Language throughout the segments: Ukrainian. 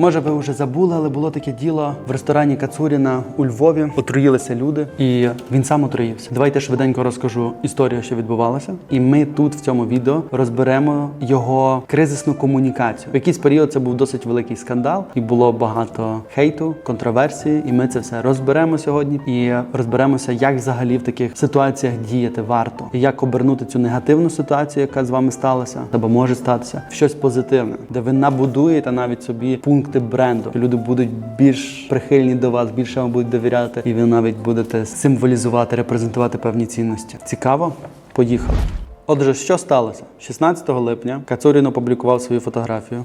Може, ви вже забули, але було таке діло в ресторані Кацуріна у Львові. Отруїлися люди, і він сам отруївся. Давайте швиденько розкажу історію, що відбувалося. І ми тут в цьому відео розберемо його кризисну комунікацію. В якийсь період це був досить великий скандал, і було багато хейту, контроверсії. І ми це все розберемо сьогодні і розберемося, як взагалі в таких ситуаціях діяти варто, і як обернути цю негативну ситуацію, яка з вами сталася, або може статися, в щось позитивне, де ви набудуєте навіть собі пункти бренду. Люди будуть більш прихильні до вас, більше вам будуть довіряти, і ви навіть будете символізувати, репрезентувати певні цінності. Цікаво? Поїхали. Отже, що сталося? 16 липня Кацурін опублікував свою фотографію.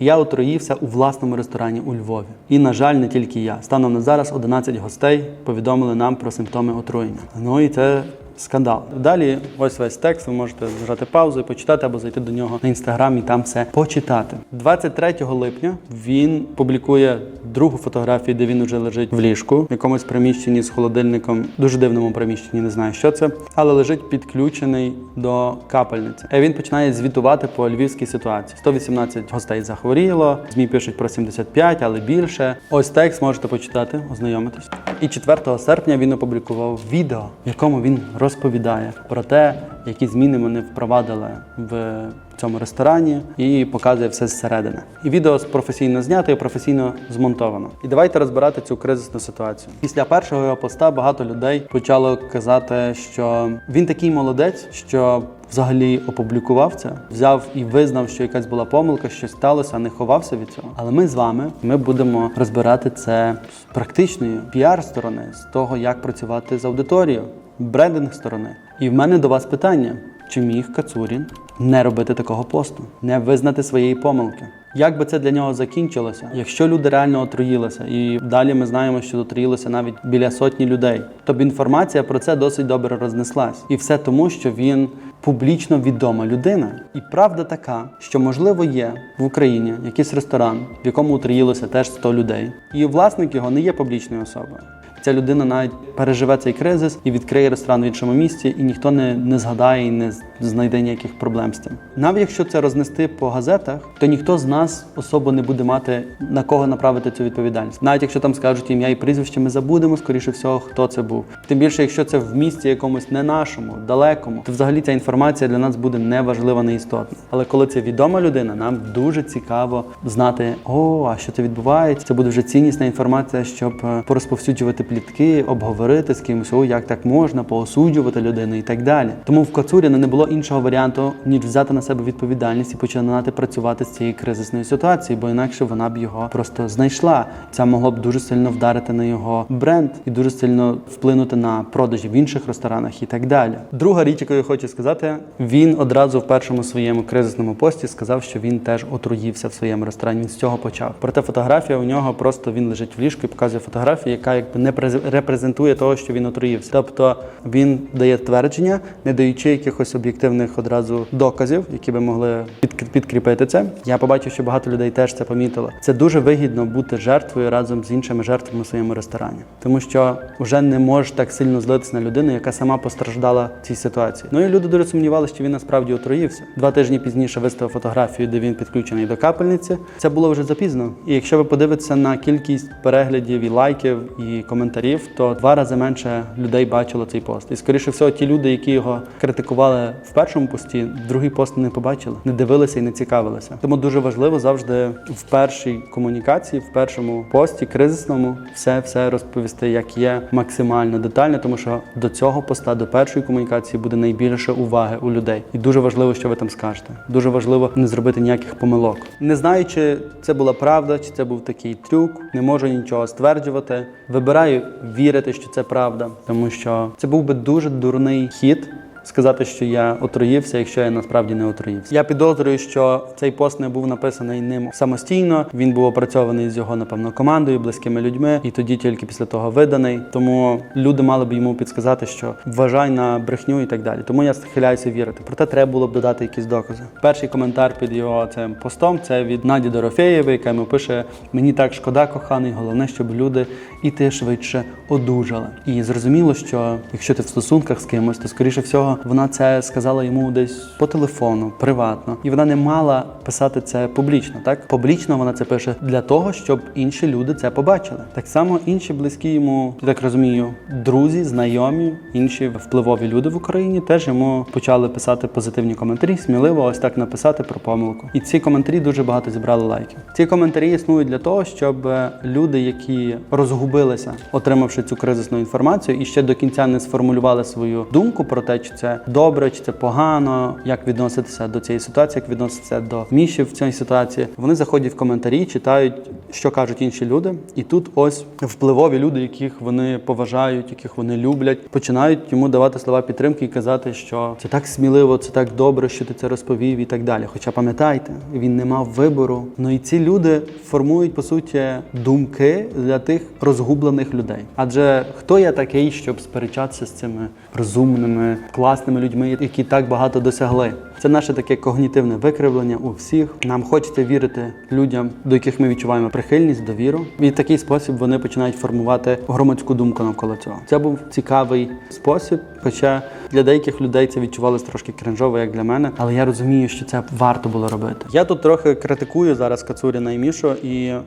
Я отруївся у власному ресторані у Львові. І, на жаль, не тільки я. Станом на зараз 11 гостей повідомили нам про симптоми отруєння. Ну і це скандал. Далі, ось весь текст. Ви можете зажати паузу і почитати або зайти до нього на інстаграм і там все почитати. 23 липня він публікує другу фотографію, де він уже лежить в ліжку, в якомусь приміщенні з холодильником, дуже дивному приміщенні, не знаю, що це, але лежить підключений до капельниці. І він починає звітувати по львівській ситуації. 118 гостей захворіло. Змі пишуть про 75, але більше. Ось текст можете почитати, ознайомитись. І 4 серпня він опублікував відео, в якому він розповідає про те, які зміни вони впровадили в цьому ресторані, і показує все зсередини. І відео професійно знято і професійно змонтовано. І давайте розбирати цю кризисну ситуацію. Після першого його поста багато людей почало казати, що він такий молодець, що взагалі опублікував це, взяв і визнав, що якась була помилка, щось сталося, не ховався від цього. Але ми з вами ми будемо розбирати це з практичної піар-сторони, з того, як працювати з аудиторією, брендинг сторони. І в мене до вас питання: чи міг Кацурін не робити такого посту, не визнати своєї помилки? Як би це для нього закінчилося, якщо люди реально отруїлися, і далі ми знаємо, що отруїлося навіть біля сотні людей, то б інформація про це досить добре рознеслась, і все тому, що він публічно відома людина. І правда така, що можливо є в Україні якийсь ресторан, в якому отруїлося теж 100 людей, і власник його не є публічною особою. Ця людина навіть переживе цей кризис і відкриє ресторан в іншому місці, і ніхто не, не згадає і не знайде ніяких проблем з цим. Навіть якщо це рознести по газетах, то ніхто з нас особо не буде мати на кого направити цю відповідальність. Навіть якщо там скажуть ім'я і прізвище, ми забудемо скоріше всього, хто це був. Тим більше, якщо це в місті якомусь не нашому, далекому, то взагалі ця інформація для нас буде неважлива, неістотна. Але коли це відома людина, нам дуже цікаво знати, о, а що це відбувається. Це буде вже ціннісна інформація, щоб е, порозповсюджувати плітки, обговорити з кимось, о, як так можна, поосуджувати людину і так далі. Тому в Кацуріна не було іншого варіанту, ніж взяти на себе відповідальність і починати працювати з цією кризисною ситуацією, бо інакше вона б його просто знайшла. Це могло б дуже сильно вдарити на його бренд і дуже сильно вплинути на продажі в інших ресторанах і так далі. Друга річ, яку я хочу сказати, він одразу в першому своєму кризисному пості сказав, що він теж отруївся в своєму ресторані. Він з цього почав. Проте фотографія у нього просто він лежить в ліжку і показує фотографію, яка якби не репрезентує того, що він отруївся. Тобто він дає твердження, не даючи якихось об'єктивних одразу доказів, які би могли під- підкріпити це. Я побачив, що багато людей теж це помітило. Це дуже вигідно бути жертвою разом з іншими жертвами у своєму ресторані, тому що вже не можеш так сильно злитися на людину, яка сама постраждала в цій ситуації. Ну і люди дуже сумнівалися, що він насправді отруївся. Два тижні пізніше виставив фотографію, де він підключений до капельниці. Це було вже запізно. І якщо ви подивитеся на кількість переглядів і лайків і коментарів, то два рази менше людей бачило цей пост. І скоріше всього, ті люди, які його критикували в першому пості, другий пост не побачили, не дивилися і не цікавилися. Тому дуже важливо завжди в першій комунікації, в першому пості, кризисному, все все розповісти, як є максимально детально, тому що до цього поста, до першої комунікації буде найбільше уваги у людей. І дуже важливо, що ви там скажете. Дуже важливо не зробити ніяких помилок. Не знаю, чи це була правда, чи це був такий трюк. Не можу нічого стверджувати. Вибираю вірити, що це правда, тому що це був би дуже дурний хід. Сказати, що я отруївся, якщо я насправді не отруївся. Я підозрюю, що цей пост не був написаний ним самостійно. Він був опрацьований з його, напевно, командою, близькими людьми, і тоді тільки після того виданий. Тому люди мали б йому підсказати, що вважай на брехню і так далі. Тому я схиляюся вірити. Проте треба було б додати якісь докази. Перший коментар під його цим постом це від Наді Дорофеєвої, яка йому пише: Мені так шкода, коханий, головне, щоб люди і ти швидше одужали. І зрозуміло, що якщо ти в стосунках з кимось, то скоріше всього вона це сказала йому десь по телефону, приватно, і вона не мала писати це публічно. Так публічно вона це пише для того, щоб інші люди це побачили. Так само інші близькі йому, я так розумію, друзі, знайомі, інші впливові люди в Україні теж йому почали писати позитивні коментарі, сміливо ось так написати про помилку. І ці коментарі дуже багато зібрали лайків. Ці коментарі існують для того, щоб е, люди, які розгубилися, отримавши цю кризисну інформацію, і ще до кінця не сформулювали свою думку про те, чи це добре, чи це погано, як відноситися до цієї ситуації, як відноситися до Міші в цій ситуації. Вони заходять в коментарі, читають, що кажуть інші люди, і тут ось впливові люди, яких вони поважають, яких вони люблять, починають йому давати слова підтримки і казати, що це так сміливо, це так добре, що ти це розповів, і так далі. Хоча пам'ятайте, він не мав вибору. Ну і ці люди формують по суті думки для тих розгублених людей. Адже хто я такий, щоб сперечатися з цими розумними, класними людьми, які так багато досягли? Це наше таке когнітивне викривлення у всіх. Нам хочеться вірити людям, до яких ми відчуваємо прихильність, довіру. І в такий спосіб вони починають формувати громадську думку навколо цього. Це був цікавий спосіб, хоча для деяких людей це відчувалось трошки кринжово, як для мене. Але я розумію, що це варто було робити. Я тут трохи критикую зараз Кацуріна і Мішу, і е,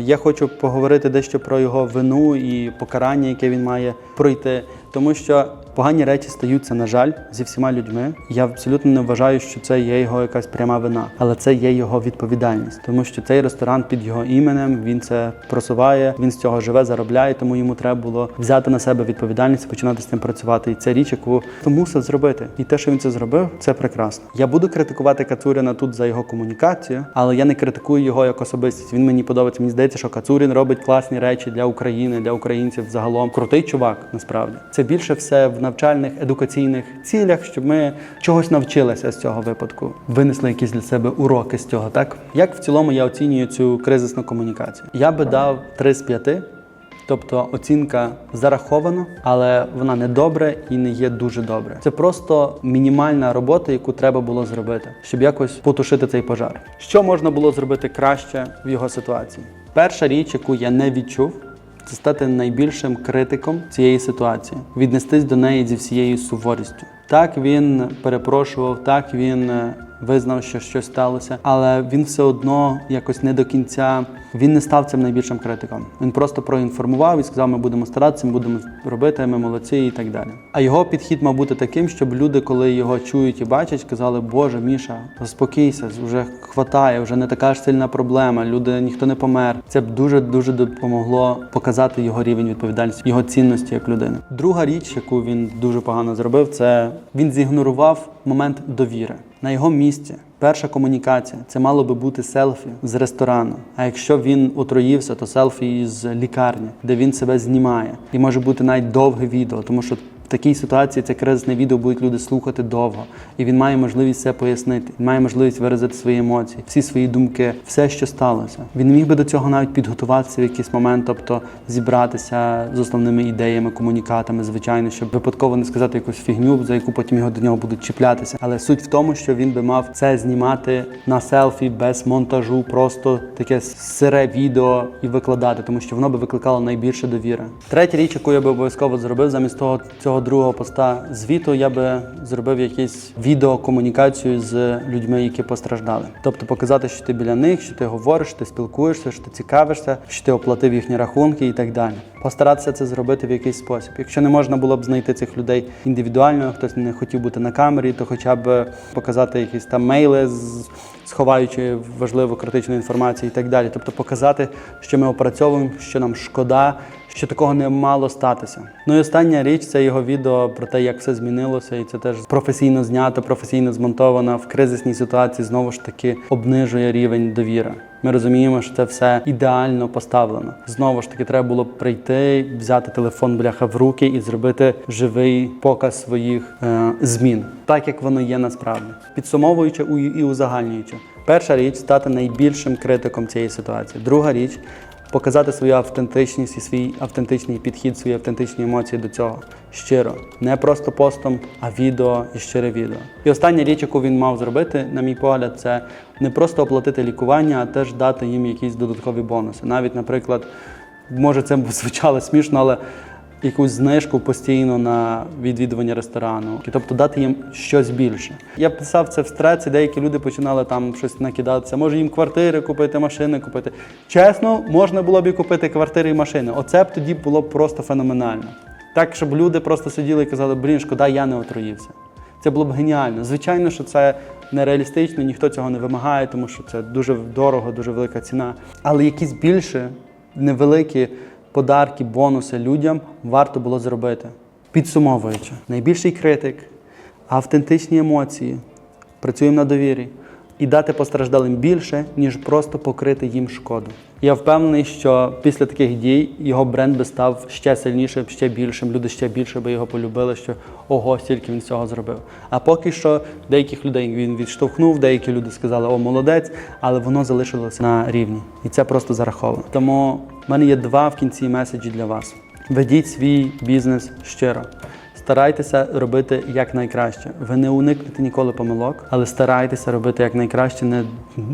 я хочу поговорити дещо про його вину і покарання, яке він має пройти, тому що. Погані речі стаються, на жаль, зі всіма людьми. Я абсолютно не вважаю, що це є його якась пряма вина, але це є його відповідальність, тому що цей ресторан під його іменем він це просуває, він з цього живе, заробляє. Тому йому треба було взяти на себе відповідальність, і починати з цим працювати. І це річ, яку він мусив зробити. І те, що він це зробив, це прекрасно. Я буду критикувати Кацуріна тут за його комунікацію, але я не критикую його як особистість. Він мені подобається. Мені здається, що Кацурін робить класні речі для України, для українців загалом. Крутий чувак, насправді. Це більше все в навчальних едукаційних цілях, щоб ми чогось навчилися з цього випадку, винесли якісь для себе уроки з цього. Так як в цілому я оцінюю цю кризисну комунікацію? Я би дав 3 з 5. Тобто оцінка зарахована, але вона не добре і не є дуже добре. Це просто мінімальна робота, яку треба було зробити, щоб якось потушити цей пожар. Що можна було зробити краще в його ситуації? Перша річ, яку я не відчув, це стати найбільшим критиком цієї ситуації, віднестись до неї зі всією суворістю. Так він перепрошував, так він е, визнав, що щось сталося, але він все одно якось не до кінця. Він не став цим найбільшим критиком. Він просто проінформував і сказав: ми будемо старатися, ми будемо робити, ми молодці і так далі. А його підхід мав бути таким, щоб люди, коли його чують і бачать, сказали: Боже, Міша, заспокійся, вже хватає, вже не така ж сильна проблема. Люди ніхто не помер. Це б дуже дуже допомогло показати його рівень відповідальності, його цінності як людини. Друга річ, яку він дуже погано зробив, це він зігнорував момент довіри на його місці. Перша комунікація це мало би бути селфі з ресторану. А якщо він отруївся, то селфі з лікарні, де він себе знімає, і може бути навіть довге відео, тому що. Такій ситуації це кризисне відео будуть люди слухати довго, і він має можливість все пояснити. Має можливість виразити свої емоції, всі свої думки, все, що сталося. Він міг би до цього навіть підготуватися в якийсь момент, тобто зібратися з основними ідеями, комунікатами, звичайно, щоб випадково не сказати якусь фігню, за яку потім його до нього будуть чіплятися. Але суть в тому, що він би мав це знімати на селфі без монтажу, просто таке сире відео і викладати, тому що воно би викликало найбільше довіри. Третя річ, яку я би обов'язково зробив замість того цього другого поста звіту, я би зробив якийсь відеокомунікацію з людьми, які постраждали. Тобто показати, що ти біля них, що ти говориш, що ти спілкуєшся, що ти цікавишся, що ти оплатив їхні рахунки і так далі. Постаратися це зробити в якийсь спосіб. Якщо не можна було б знайти цих людей індивідуально, хтось не хотів бути на камері, то хоча б показати якісь там мейли з сховаючи важливу критичну інформацію і так далі. Тобто показати, що ми опрацьовуємо, що нам шкода, що такого не мало статися. Ну і остання річ це його відео про те, як все змінилося, і це теж професійно знято, професійно змонтовано в кризисній ситуації. Знову ж таки обнижує рівень довіри. Ми розуміємо, що це все ідеально поставлено. Знову ж таки, треба було прийти, взяти телефон бляха в руки і зробити живий показ своїх е, змін, так як воно є насправді, підсумовуючи і узагальнюючи. Перша річ стати найбільшим критиком цієї ситуації. Друга річ показати свою автентичність і свій автентичний підхід, свої автентичні емоції до цього щиро, не просто постом, а відео і щире відео. І остання річ, яку він мав зробити, на мій погляд, це не просто оплатити лікування, а теж дати їм якісь додаткові бонуси. Навіть, наприклад, може це звучало смішно, але якусь знижку постійно на відвідування ресторану, тобто дати їм щось більше. Я писав це в стреці, деякі люди починали там щось накидатися. Може їм квартири купити, машини купити. Чесно, можна було б і купити квартири і машини. Оце б тоді було просто феноменально. Так, щоб люди просто сиділи і казали, блін, шкода, я не отруївся. Це було б геніально. Звичайно, що це нереалістично, ніхто цього не вимагає, тому що це дуже дорого, дуже велика ціна. Але якісь більше невеликі подарки, бонуси людям варто було зробити. Підсумовуючи, найбільший критик, автентичні емоції, працюємо на довірі і дати постраждалим більше, ніж просто покрити їм шкоду. Я впевнений, що після таких дій його бренд би став ще сильнішим, ще більшим. Люди ще більше би його полюбили, що ого, стільки він цього зробив. А поки що деяких людей він відштовхнув, деякі люди сказали, о, молодець, але воно залишилося на рівні. І це просто зараховано. Тому в мене є два в кінці меседжі для вас. Ведіть свій бізнес щиро. Старайтеся робити як найкраще. Ви не уникнете ніколи помилок, але старайтеся робити як найкраще, не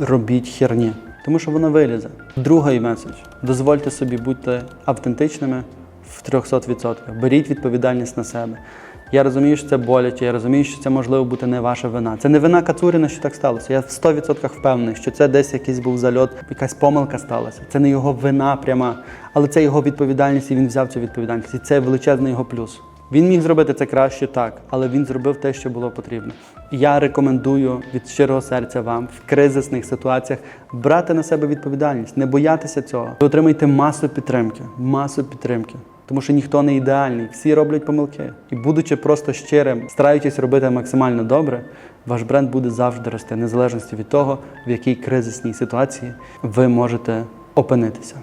робіть херні, тому що воно вилізе. Другий меседж: дозвольте собі бути автентичними в 300%. Беріть відповідальність на себе. Я розумію, що це боляче, я розумію, що це можливо бути не ваша вина. Це не вина Кацуріна, що так сталося. Я в 100% впевнений, що це десь якийсь був зальот, якась помилка сталася. Це не його вина пряма, але це його відповідальність, і він взяв цю відповідальність. І це величезний його плюс. Він міг зробити це краще так, але він зробив те, що було потрібно. Я рекомендую від щирого серця вам в кризисних ситуаціях брати на себе відповідальність, не боятися цього. Ви отримайте масу підтримки, масу підтримки. Тому що ніхто не ідеальний, всі роблять помилки. І будучи просто щирим, стараючись робити максимально добре, ваш бренд буде завжди рости, незалежності від того, в якій кризисній ситуації ви можете опинитися.